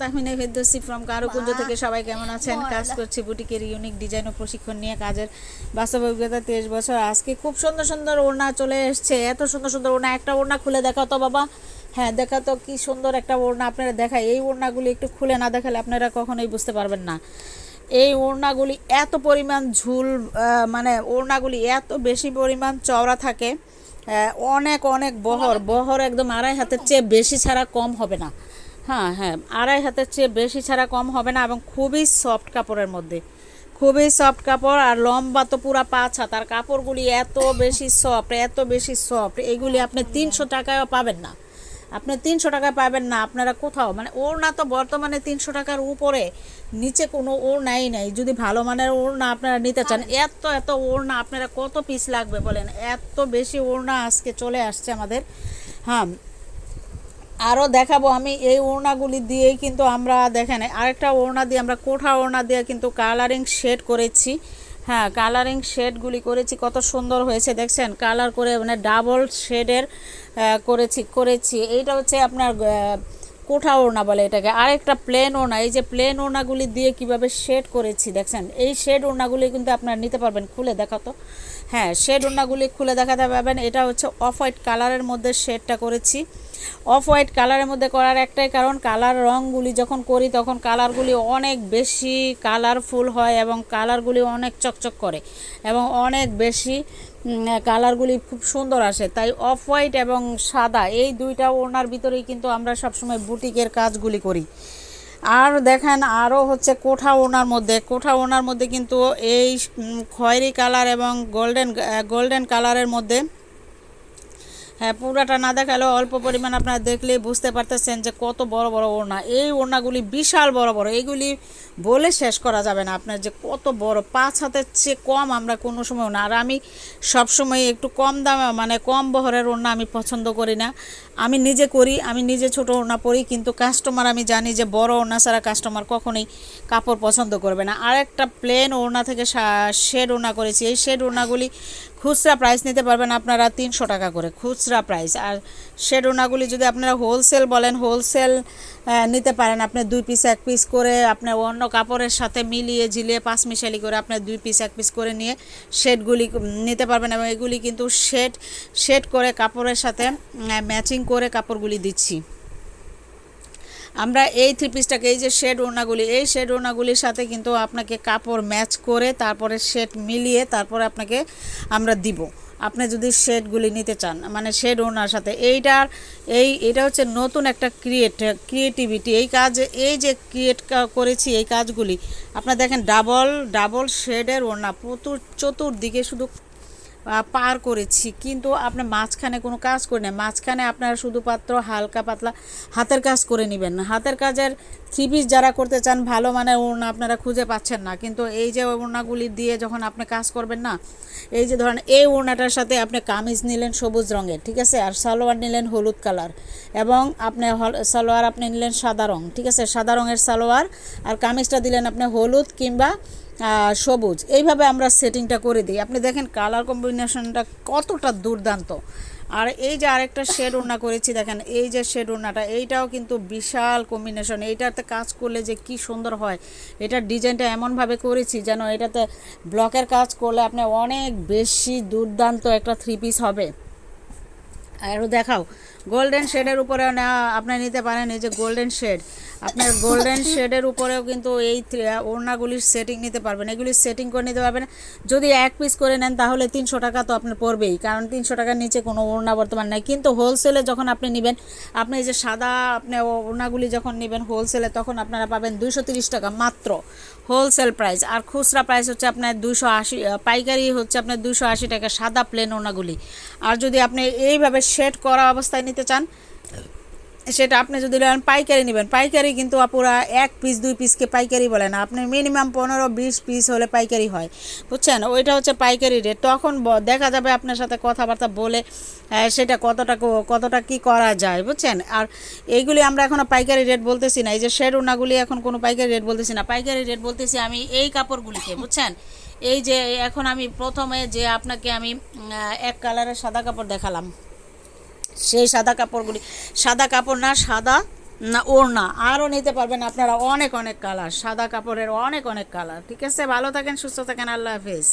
Tahmina Ferdousi from Karukunja থেকে সবাই কেমন আছেন? কাজ করছি বুটিকের ইউনিক ডিজাইন ও প্রশিক্ষণ নিয়ে। কাজের বাস্তব অভিজ্ঞতা তেইশ বছর। আজকে খুব সুন্দর সুন্দর ওড়না চলে এসছে। এত সুন্দর সুন্দর ওড়না। একটা ওড়না খুলে দেখাও তো বাবা। হ্যাঁ দেখা তো কি সুন্দর একটা ওড়না আপনারা দেখায়। এই ওড়নাগুলি একটু খুলে না দেখালে আপনারা কখনোই বুঝতে পারবেন না। এই ওড়নাগুলি এত পরিমাণ ঝুল মানে ওড়নাগুলি এত বেশি পরিমাণ চওড়া থাকে অনেক অনেক বহর। বহর একদম আড়াই হাতের চেয়ে বেশি ছাড়া কম হবে না। হ্যাঁ হ্যাঁ আড়াই হাতের চেয়ে বেশি ছাড়া কম হবে না এবং খুবই সফট কাপড়ের মধ্যে। খুবই সফট কাপড় আর লম্বা তো পুরা পাঁচ হাত। আর কাপড়গুলি এত বেশি সফট এত বেশি সফট এগুলি আপনি তিনশো টাকায়ও পাবেন না। আপনি তিনশো টাকায় পাবেন না আপনারা কোথাও মানে ওড়না তো বর্তমানে তিনশো টাকার উপরে নিচে কোনো ওড়নাই নাই। যদি ভালো মানের ওড়না আপনারা নিতে চান এত এত ওড়না আপনারা কত পিস লাগবে বলেন? এত বেশি ওড়না আজকে চলে আসছে আমাদের। হ্যাঁ আরও দেখাবো, আমি এই ওড়নাগুলি দিয়েই কিন্তু আমরা দেখেন, আরেকটা ওড়না দিয়ে আমরা কোঠা ওড়না দিয়ে কিন্তু কালারিং শেড করেছি। হ্যাঁ কালারিং শেডগুলি করেছি, কত সুন্দর হয়েছে, দেখছেন? কালার করে মানে ডাবল শেডের করেছি করেছি। এইটা হচ্ছে আপনার কোঠা ওড়না বলে এটাকে। আরেকটা প্লেন ওড়না, এই যে প্লেন ওড়নাগুলি দিয়ে কীভাবে শেড করেছি, দেখছেন? এই শেড ওড়নাগুলি কিন্তু আপনারা নিতে পারবেন, খুলে দেখাতো হ্যাঁ শেড ওড়নাগুলি খুলে দেখাতে পারবেন। এটা হচ্ছে অফ হোয়াইট কালারের মধ্যে শেডটা করেছি। অফ হোয়াইট কালারের মধ্যে করার একটাই কারণ, কালার রঙগুলি যখন করি তখন কালারগুলি অনেক বেশি কালারফুল হয় এবং কালারগুলি অনেক চকচক করে এবং অনেক বেশি কালারগুলি খুব সুন্দর আসে। তাই অফ হোয়াইট এবং সাদা এই দুইটা ওনার ভিতরেই কিন্তু আমরা সবসময় বুটিকের কাজগুলি করি। আর দেখেন আরও হচ্ছে কোঠা ওনার মধ্যে, কোঠা ওনার মধ্যে কিন্তু এই খয়েরি কালার এবং গোল্ডেন গোল্ডেন কালারের মধ্যে হ্যাঁ পুরাটা না দেখালেও অল্প পরিমাণ আপনারা দেখলেই বুঝতে পারতেছেন যে কত বড় বড় ওড়না। এই ওড়নাগুলি বিশাল বড় বড়। এইগুলি বলে শেষ করা যাবে না আপনার যে কত বড়, পাঁচ হাতের চেয়ে কম আমরা কোনো সময় না। আর আমি সবসময় একটু কম দামে মানে কম বহরের ওড়না আমি পছন্দ করি না। আমি নিজে করি, আমি নিজে ছোট ওড়না পরি, কিন্তু কাস্টমার আমি জানি যে বড় ওড়না ছাড়া কাস্টমার কখনোই কাপড় পছন্দ করবে না। আর একটা প্লেন ওড়না থেকে শেড ওড়না করেছি। এই শেড ওড়নাগুলি খুচরা প্রাইস নিতে পারবেন আপনারা তিনশো টাকা করে, খুচরা প্রাইস আর শেড ওনাগুলি যদি আপনারা হোলসেল বলেন হোলসেল নিতে পারেন আপনি দুই পিস এক পিস করে আপনি অন্য কাপড়ের সাথে মিলিয়ে ঝিলিয়ে পাঁচ মিশালি করে আপনি দুই পিস এক পিস করে নিয়ে শেডগুলি নিতে পারবেন এবং এগুলি কিন্তু শেড শেড করে কাপড়ের সাথে ম্যাচিং করে কাপড়গুলি দিচ্ছি। আমরা এই থ্রি পিসটাকে এই যে শেড ওড়নাগুলি, এই শেড ওড়নাগুলির সাথে কিন্তু আপনাকে কাপড় ম্যাচ করে তারপরে শেড মিলিয়ে তারপরে আপনাকে আমরা দিব। আপনি যদি শেডগুলি নিতে চান মানে শেড ওড়নার সাথে, এইটার, এই, এটা হচ্ছে নতুন একটা ক্রিয়েট ক্রিয়েটিভিটি এই কাজ, এই যে ক্রিয়েট করেছি এই কাজগুলি, আপনার দেখেন ডাবল ডাবল শেডের ওড়না, প্রচুর চতুর্দিকে শুধু পার করেছি। কিন্তু আপনার মাঝখানে কোনো কাজ করে না মাঝখানে আপনারা শুধুমাত্র হালকা পাতলা হাতের কাজ করে নেবেন হাতের কাজের থ্রি পিস যারা করতে চান, ভালো মানের ওড়না আপনারা খুঁজে পাচ্ছেন না। কিন্তু এই যে ওড়নাগুলি দিয়ে যখন আপনি কাজ করবেন না, এই যে ধরেন এই ওড়নাটার সাথে আপনি কামিজ নিলেন সবুজ রঙের, ঠিক আছে? আর সালোয়ার নিলেন হলুদ কালার এবং আপনি সালোয়ার আপনি নিলেন সাদা রং, ঠিক আছে? সাদা রঙের সালোয়ার আর কামিজটা দিলেন আপনি হলুদ কিংবা সবুজ। এইভাবে আমরা সেটিংটা করে দিই। আপনি দেখেন কালার কম্বিনেশনটা কতটা দুর্দান্ত। আর এই যে আরেকটা শেড ওড়না করেছি, দেখেন এই যে শেড ওড়নাটা, এইটাও কিন্তু বিশাল কম্বিনেশন এইটাতে কাজ করলে যে কি সুন্দর হয় এটার ডিজাইনটা এমনভাবে করেছি যেন এটাতে ব্লকের কাজ করলে আপনি অনেক বেশি দুর্দান্ত একটা থ্রি পিস হবে। আরও দেখাও গোল্ডেন শেডের উপরেও না আপনি নিতে পারেন, এই যে গোল্ডেন শেড আপনার গোল্ডেন শেডের উপরেও কিন্তু এই ওড়নাগুলির সেটিং নিতে পারবেন। এগুলির সেটিং করে নিতে পারবেন। যদি এক পিস করে নেন, তাহলে তিনশো টাকা তো আপনার পড়বেই, কারণ তিনশো টাকার নিচে কোনো ওড়না বর্তমান নেই। কিন্তু হোলসেলে যখন আপনি নেবেন, আপনি এই যে সাদা, আপনি ওড়নাগুলি যখন নেবেন হোলসেলে তখন আপনারা পাবেন দুইশো তিরিশ টাকা মাত্র হোলসেল প্রাইস আর খুচরা প্রাইস হচ্ছে আপনার দুশো আশি পাইকারি হচ্ছে আপনার দুশো আশি টাকা সাদা প্লেন ওনাগুলি আর যদি আপনি এইভাবে শেড করা অবস্থায় চান, সেটা আপনি যদি নেন, পাইকারি নেবেন। পাইকারি কিন্তু আপুরা এক পিস দুই পিসকে পাইকারি বলে না। আপনি মিনিমাম পনেরো, বিশ পিস হলে পাইকারি হয়। বুঝছেন? ওইটা হচ্ছে পাইকারি রেট তখন দেখা যাবে আপনার সাথে কথাবার্তা বলে সেটা কতটা কতটা কি করা যায়, বুঝছেন? আর এইগুলি আমরা এখনও পাইকারি রেট বলতেছি না। এই যে শেড ওনাগুলি এখন কোনো পাইকারি রেট বলতেছি না। পাইকারি রেট বলতেছি আমি এই কাপড়গুলিকে, বুঝছেন? এই যে, এখন আমি প্রথমে যে আপনাকে আমি এক কালারের সাদা কাপড় দেখালাম। সেই সাদা কাপড়গুলি। সাদা কাপড় না, সাদা না, ওড়না। আরও নিতে পারবেন আপনারা অনেক অনেক কালার সাদা কাপড়ের অনেক অনেক কালার ঠিক আছে? ভালো থাকেন, সুস্থ থাকেন। আল্লাহ হাফিজ।